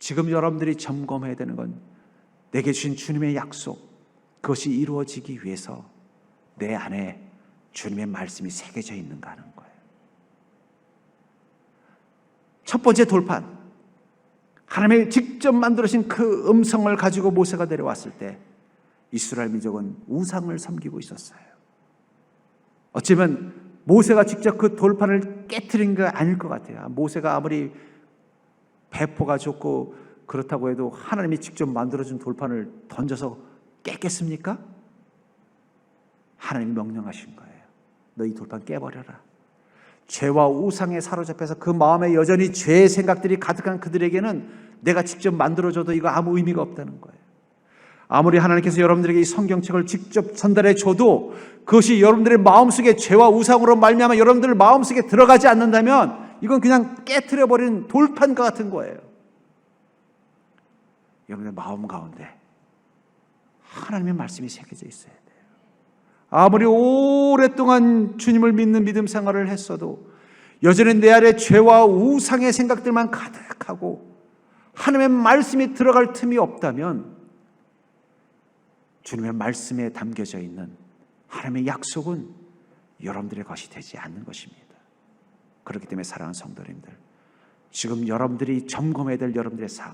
지금 여러분들이 점검해야 되는 건 내게 주신 주님의 약속, 그것이 이루어지기 위해서 내 안에 주님의 말씀이 새겨져 있는가 하는 거예요. 첫 번째 돌판. 하나님의 직접 만들어진 그 음성을 가지고 모세가 내려왔을 때 이스라엘 민족은 우상을 섬기고 있었어요. 어쩌면 모세가 직접 그 돌판을 깨뜨린 거 아닐 것 같아요. 모세가 아무리 배포가 좋고 그렇다고 해도 하나님이 직접 만들어준 돌판을 던져서 깼겠습니까? 하나님이 명령하신 거예요. 너 이 돌판 깨버려라. 죄와 우상에 사로잡혀서 그 마음에 여전히 죄의 생각들이 가득한 그들에게는 내가 직접 만들어줘도 이거 아무 의미가 없다는 거예요. 아무리 하나님께서 여러분들에게 이 성경책을 직접 전달해 줘도 그것이 여러분들의 마음속에 죄와 우상으로 말미암아 여러분들 마음속에 들어가지 않는다면 이건 그냥 깨트려 버리는 돌판과 같은 거예요. 여러분의 마음 가운데 하나님의 말씀이 새겨져 있어야 돼요. 아무리 오랫동안 주님을 믿는 믿음 생활을 했어도 여전히 내 안에 죄와 우상의 생각들만 가득하고 하나님의 말씀이 들어갈 틈이 없다면 주님의 말씀에 담겨져 있는 하나님의 약속은 여러분들의 것이 되지 않는 것입니다. 그렇기 때문에 사랑하는 성도님들, 지금 여러분들이 점검해야 될 여러분들의 삶,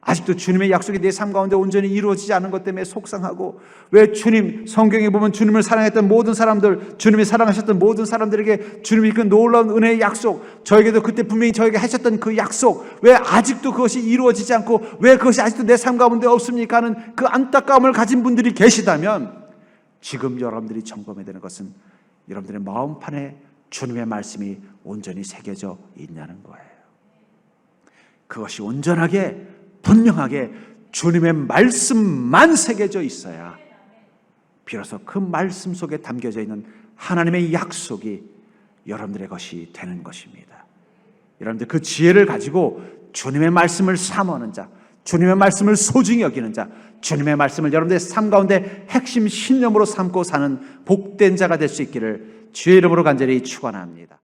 아직도 주님의 약속이 내 삶 가운데 온전히 이루어지지 않은 것 때문에 속상하고 왜 주님 성경에 보면 주님을 사랑했던 모든 사람들 주님이 사랑하셨던 모든 사람들에게 주님이 그 놀라운 은혜의 약속 저에게도 그때 분명히 저에게 하셨던 그 약속 왜 아직도 그것이 이루어지지 않고 왜 그것이 아직도 내 삶 가운데 없습니까? 하는 그 안타까움을 가진 분들이 계시다면 지금 여러분들이 점검해야 되는 것은 여러분들의 마음판에 주님의 말씀이 온전히 새겨져 있냐는 거예요. 그것이 온전하게 분명하게 주님의 말씀만 새겨져 있어야 비로소 그 말씀 속에 담겨져 있는 하나님의 약속이 여러분들의 것이 되는 것입니다. 여러분들 그 지혜를 가지고 주님의 말씀을 사모하는 자, 주님의 말씀을 소중히 여기는 자, 주님의 말씀을 여러분들의 삶 가운데 핵심 신념으로 삼고 사는 복된 자가 될 수 있기를 주의 이름으로 간절히 축원합니다.